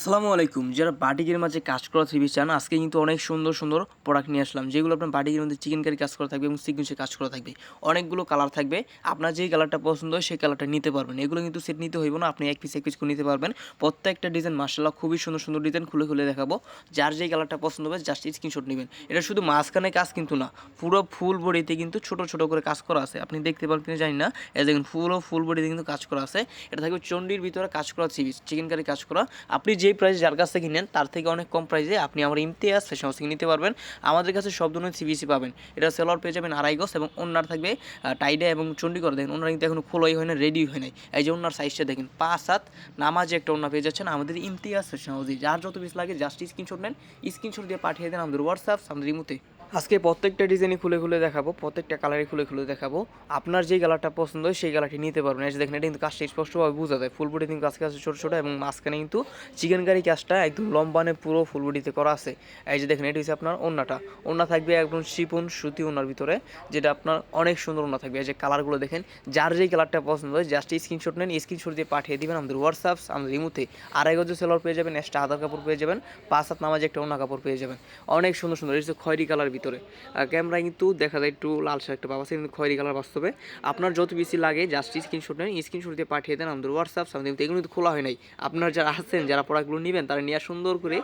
আসসালামু আলাইকুম। যারা বাটিকের মাঝে কাজ করা থ্রি চান, আজকে কিন্তু অনেক সুন্দর সুন্দর প্রোডাক্ট নিয়ে আসলাম। যেগুলো আপনার বাটিকের মধ্যে চিকেন কারি কাজ করা থাকবে এবং সিকুয়েন্সে কাজ করা থাকবে। অনেকগুলো কালার থাকবে। আপনার যেই কালারটা পছন্দ হয়, সেই কালারটা নিতে পারবেন। এগুলো কিন্তু সেট নিতে হইব না। আপনি এক পিস এক পিস করে নিতে পারবেন। প্রত্যেকটা ডিজাইন মার্শাল্লাহ খুবই সুন্দর সুন্দর ডিজাইন খুলে খুলে দেখাবো। যার যেই কালারটা পছন্দ হবে জাস্ট স্ক্রিনশট নেবেন। এটা শুধু মাঝখানে কাজ কিন্তু না, পুরো ফুল বডিতে কিন্তু ছোট ছোট করে কাজ করা আছে। আপনি দেখতে পারেন কিনা জানি না। এই দেখুন, পুরো ফুল বডিতে কিন্তু কাজ করা আছে। এটা থাকবে চন্ডির ভিতরে কাজ করা সিরিজ চিকেন কারি কাজ করা। আপনি যেই প্রাইস যার কাছ থেকে নেন, তার থেকে অনেক কম প্রাইসে আপনি আমার ইমতিয়াজ ফ্যাশন থেকে নিতে পারবেন। আমাদের কাছে সব ধরনের সিবিসি পাবেন। এটা সেলর পেয়ে যাবেন আড়াই গজ এবং ওনার থাকবে টাইডা এবং চণ্ডীগড়। দেখেন, ওনার কিন্তু এখন খোলাই হয় না রেডি হয় নাই। এই যে ওনার সাইজটা দেখেন, পাঁচ সাত নামাজে একটা ওনার পেয়ে যাচ্ছেন আমাদের ইমতিয়াজ ফ্যাশন হাউসে যার যত পিস লাগে জাস্ট স্ক্রিনশট নেন স্ক্রিনশট দিয়ে পাঠিয়ে দেন আমাদের হোয়াটসঅ্যাপ আমাদের ইমুতে। আজকে প্রত্যেকটা ডিজাইনই খুলে খুলে দেখাবো, প্রত্যেকটা কালারই খুলে খুলে দেখাবো। আপনার যেই কালারটা পছন্দ হয় সেই কালারটি নিতে পারবেন। এই যে দেখেন, এটা কিন্তু কাজটা স্পষ্টভাবে বোঝা যায়। ফুল বডি কিন্তু কাছকে আছে ছোটো ছোটো এবং মাঝখানে কিন্তু চিকেন কারি কাজটা একদম লম্বানে পুরো ফুল বডিতে করা আছে। এই যে দেখেন, এটা হচ্ছে আপনার ওন্নাটা। ওন্না থাকবে একদম শিপুন সুতি ওনার ভিতরে, যেটা আপনার অনেক সুন্দর ওনা থাকবে। এই যে কালারগুলো দেখেন, যার যেই কালারটা পছন্দ হয় জাস্ট স্ক্রিনশট নেন স্ক্রিনশট দিয়ে পাঠিয়ে দেবেন আমাদের হোয়াটসঅ্যাপ আমাদের ইমুতে। আড়াই গজ সেলর পেয়ে যাবেন এক্সট্রা আধার কাপড় পেয়ে যাবেন, পাঁচ হাত নামাজে একটা ওনা কাপড় পেয়ে যাবেন। অনেক সুন্দর সুন্দর এটা হচ্ছে খয়েরি কালার ভিতরে। ক্যামেরা কিন্তু দেখা যায় একটু লাল লালসা একটা পাওয়া আছে কিন্তু খয়েরি কালার বাস্তবে। আপনার যত বেশি লাগে জাস্ট স্ক্রিনশট নেন স্ক্রিনশট দিয়ে পাঠিয়ে দেন আমাদের হোয়াটসঅ্যাপ সামনে। এগুলো কিন্তু খোলা হয় নাই। আপনার যারা আছেন, যারা প্রোডাক্টগুলো নেবেন, তারা নিয়ে সুন্দর করে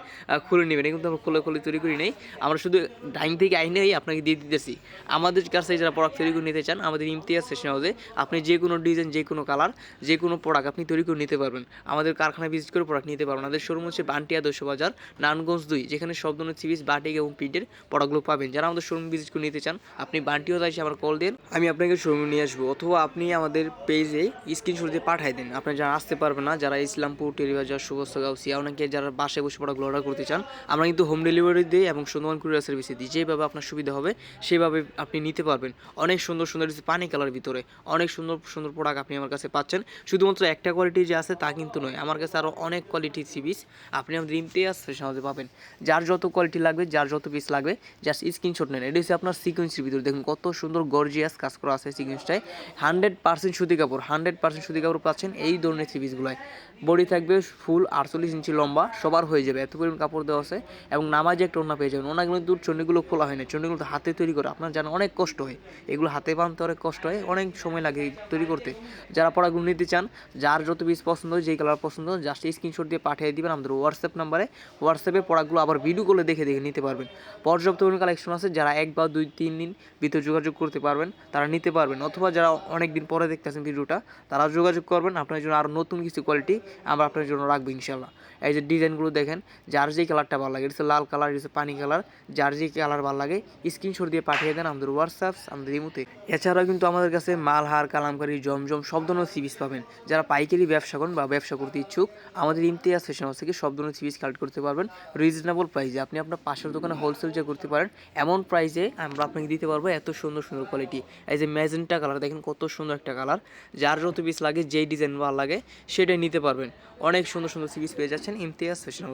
খুলে নেবেন। কিন্তু আমরা খুলে খুলে তৈরি করি নেই। আমরা শুধু ডাইন থেকে আইনেই আপনাকে দিয়ে দিতেছি। আমাদের কাছে যারা প্রোডাক্ট তৈরি করে নিতে চান, আমাদের ইমতিয়াজ সেশন হাউসে আপনি যে কোনো ডিজাইন যে কোনো কালার যে কোনো প্রোডাক্ট আপনি তৈরি করে নিতে পারবেন। আমাদের কারখানায় ভিজিট করে প্রোডাক্ট নিতে পারবেন। আমাদের শোরুম হচ্ছে বান্টিয়া দশ বাজার নানগঞ্জ দুই, যেখানে সব ধরনের সিরিজ বাটিক এবং প্রিন্টের প্রোডাক্টগুলো পাবেন। যারা আমাদের শোরুম ভিজিট করে নিতে চান, আপনি বান্টিও এসে আমার কল দিন। আমি আপনাকে শোরুমে নিয়ে আসব। অথবা আপনি আমাদের পেজে স্ক্রিনশট দিয়ে পাঠাই দেন। আপনি যারা আসতে পারবেন না, যারা ইসলামপুর টেলিবাজার সুবস্ত গাউসিয়া অনেকে যারা বাসায় বসে প্রোডাক্টগুলো অর্ডার করতে চান, আমরা কিন্তু হোম ডেলিভারি দিই এবং সুন্দরবন কুরিয়ার সার্ভিসে দিই যেভাবে আপনার সুবিধা হবে, সেভাবে আপনি নিতে পারবেন। অনেক সুন্দর সুন্দর পানি কালার ভিতরে, অনেক সুন্দর সুন্দর প্রোডাক্ট আপনি আমার কাছে পাচ্ছেন। শুধুমাত্র একটা কোয়ালিটি যে আছে তা কিন্তু নয়, আমার কাছে আরও অনেক কোয়ালিটি সিবিস আপনি আমাদের ইমতিয়াজ ফ্যাশন হাউসে পাবেন। যার যত কোয়ালিটি লাগবে, যার যত পিস লাগবে জাস্ট স্ক্রিনশট নেন। এটা হচ্ছে আপনার সিকোয়েন্সের ভিতরে। দেখুন কত সুন্দর গর্জিয়াস কাজ করা আছে সিকোয়েন্সটায় হান্ড্রেড পার্সেন্ট সুতি কাপড় হান্ড্রেড পার্সেন্ট সুতি কাপড় পাচ্ছেন এই ধরনের সিরিজগুলোয় বডি থাকবে ফুল আটচল্লিশ ইঞ্চি লম্বা, সবার হয়ে যাবে। এত পরিমাণ কাপড় দেওয়া আছে এবং নামাজে একটা ওনা পেয়ে যাবেন। ওনাগুলো কিন্তু চন্ডিগুলো খোলা হয় না। চন্ডিগুলো হাতে তৈরি করে। আপনার জানা অনেক কষ্ট হয়। এগুলো হাতে বানতে অনেক কষ্ট হয়। অনেক সময় লাগে তৈরি করতে। যারা পড়াগুলো নিতে চান, যার যত পিস পছন্দ যেই কালার পছন্দ জাস্ট স্ক্রিনশট দিয়ে পাঠিয়ে দিবেন আমাদের হোয়াটসঅ্যাপ নাম্বারে হোয়াটসঅ্যাপে পড়াগুলো আবার ভিডিও করে দেখে দেখে নিতে পারবেন। পর্যাপ্ত কালেকশন আছে, যারা এক বা দুই, তিন দিন ভিতরে যোগাযোগ করতে পারবেন, তারা নিতে পারবেন। অথবা যারা অনেক দিন পরে দেখতেছেন ভিডিওটা, তারা যোগাযোগ করবেন, আপনার জন্য আরও নতুন কিছু কোয়ালিটি আমরা আপনার জন্য রাখব ইনশাল্লাহ এই যে ডিজাইনগুলো দেখেন, যার যেই কালারটা ভালো লাগে, এটা লাল কালার এটা পানি কালার যার যেই কালার ভালো লাগে স্ক্রিনশট দিয়ে পাঠিয়ে দেন আমাদের হোয়াটসঅ্যাপ আমাদের ইমুতে। এছাড়াও কিন্তু আমাদের কাছে মালহার কালামকারি, জমজম, সব ধরনের সিরিজ পাবেন। যারা পাইকারি ব্যবসা করেন বা ব্যবসা করতে ইচ্ছুক, আমাদের ইমতিয়াজ ফ্যাশন হাউস থেকে সব ধরনের সিরিজ কালেক্ট করতে পারবেন। রিজনেবল প্রাইসে আপনি আপনার পাশের দোকানে হোলসেল যে করতে পারেন এমন প্রাইসে আমরা আপনাকে দিতে পারব এত সুন্দর সুন্দর কোয়ালিটি এই যে ম্যাজেন্টা কালার দেখেন কত সুন্দর একটা কালার যার যত পিস লাগে, যেই ডিজাইন ভালো লাগে, সেটাই নিতে পারবেন। অনেক সুন্দর সুন্দর সিরিজ পেয়ে যাচ্ছেন ইমতিয়াজ ফ্যাশন